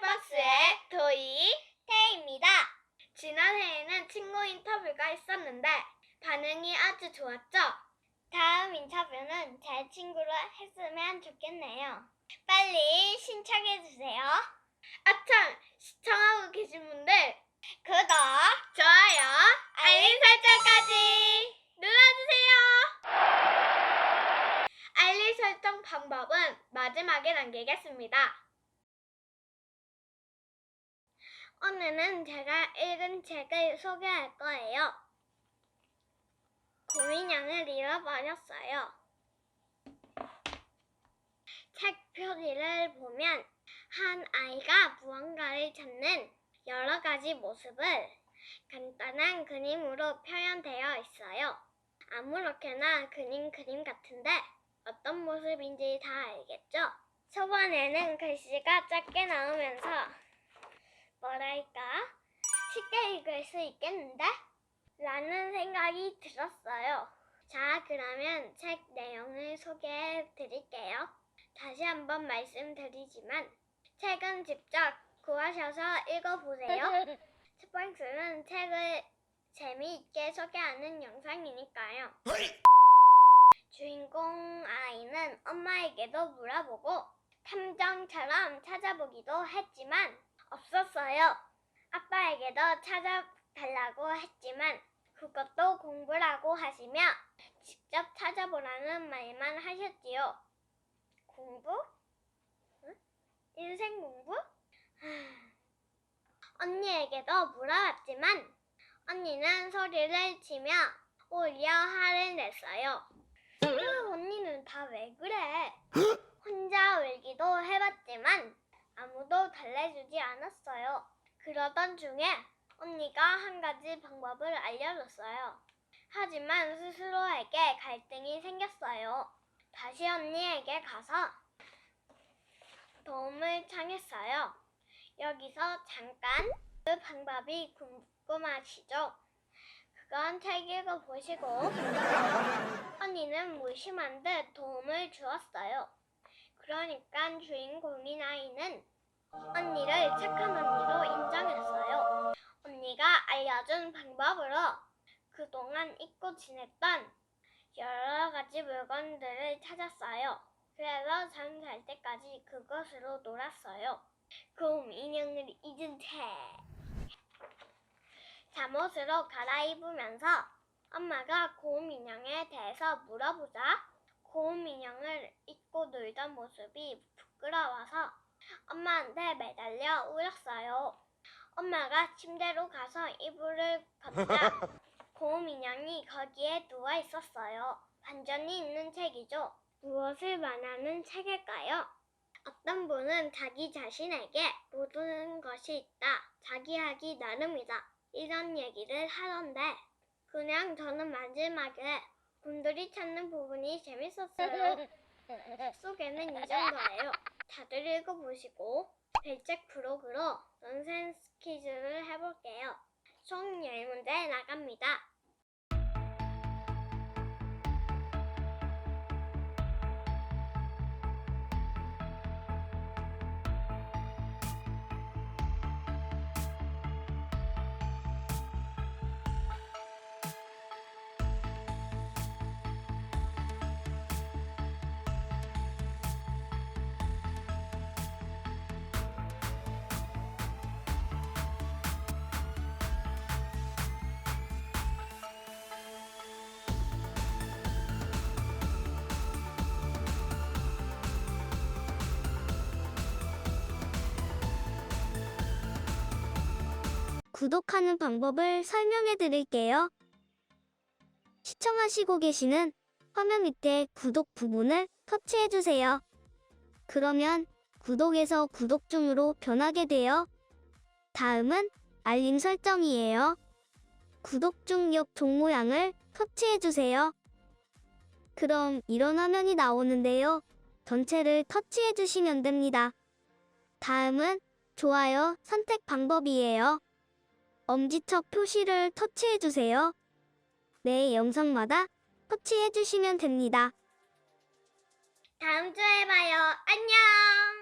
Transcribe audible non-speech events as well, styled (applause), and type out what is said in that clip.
책박스의 도희 태입니다. 지난해에는 친구 인터뷰가 있었는데 반응이 아주 좋았죠? 다음 인터뷰는 제 친구로 했으면 좋겠네요. 빨리 신청해주세요. 아참, 시청하고 계신 분들 구독, 좋아요, 알림 설정까지 눌러주세요. 알림 설정 방법은 마지막에 남기겠습니다. 오늘은 제가 읽은 책을 소개할 거예요. 고민형을 잃어버렸어요. 책 표지를 보면 한 아이가 무언가를 찾는 여러 가지 모습을 간단한 그림으로 표현되어 있어요. 아무렇게나 그린 그림 같은데 어떤 모습인지 다 알겠죠? 초반에는 글씨가 작게 나오면서 뭐랄까 쉽게 읽을 수 있겠는데? 라는 생각이 들었어요. 자, 그러면 책 내용을 소개해 드릴게요. 다시 한번 말씀드리지만 책은 직접 구하셔서 읽어보세요. (laughs) 책방스는 책을 재미있게 소개하는 영상이니까요. 주인공 아이는 엄마에게도 물어보고 탐정처럼 찾아보기도 했지만 없었어요. 아빠에게도 찾아달라고 했지만 그것도 공부라고 하시며 직접 찾아보라는 말만 하셨지요. 공부? 응? 인생 공부? 하... 언니에게도 물어봤지만 언니는 소리를 치며 오히려 화를 냈어요. 으, 언니는 다 왜 그래? 혼자 울기도 해봤지만 아무도 달래주지 않았어요. 그러던 중에 언니가 한 가지 방법을 알려줬어요. 하지만 스스로에게 갈등이 생겼어요. 다시 언니에게 가서 도움을 청했어요. 여기서 잠깐 그 방법이 궁금하시죠? 그건 책 읽어보시고 (laughs) 언니는 무심한 듯 도움을 주었어요. 그러니까 주인공인 아이는 언니를 착한 언니로 인정했어요. 언니가 알려준 방법으로 그동안 잊고 지냈던 여러 가지 물건들을 찾았어요. 그래서 잠 잘 때까지 그것으로 놀았어요. 곰 인형을 잊은 채. 잠옷으로 갈아입으면서 엄마가 곰 인형에 대해서 물어보자 곰 인형을 잊고 놀던 모습이 부끄러워서 엄마한테 매달려 울었어요. 엄마가 침대로 가서 이불을 걷자 곰 (laughs) 인형이 거기에 누워 있었어요. 반전이 있는 책이죠. 무엇을 말하는 책일까요? 어떤 분은 자기 자신에게 모든 것이 있다. 자기 하기 나름이다. 이런 얘기를 하던데 그냥 저는 마지막에 곰돌이 찾는 부분이 재밌었어요. (laughs) 속에는 이 정도예요. 다들 읽어보시고 별책 프로그로 넌센스 퀴즈를 해볼게요. 총 10 구독하는 방법을 설명해 드릴게요. 시청하시고 계시는 화면 밑에 구독 부분을 터치해 주세요. 그러면 구독에서 구독 중으로 변하게 돼요. 다음은 알림 설정이에요. 구독 중 옆 종 모양을 터치해 주세요. 그럼 이런 화면이 나오는데요. 전체를 터치해 주시면 됩니다. 다음은 좋아요 선택 방법이에요. 엄지척 표시를 터치해 주세요. 내 영상마다 터치해 주시면 됩니다. 다음 주에 봐요. 안녕!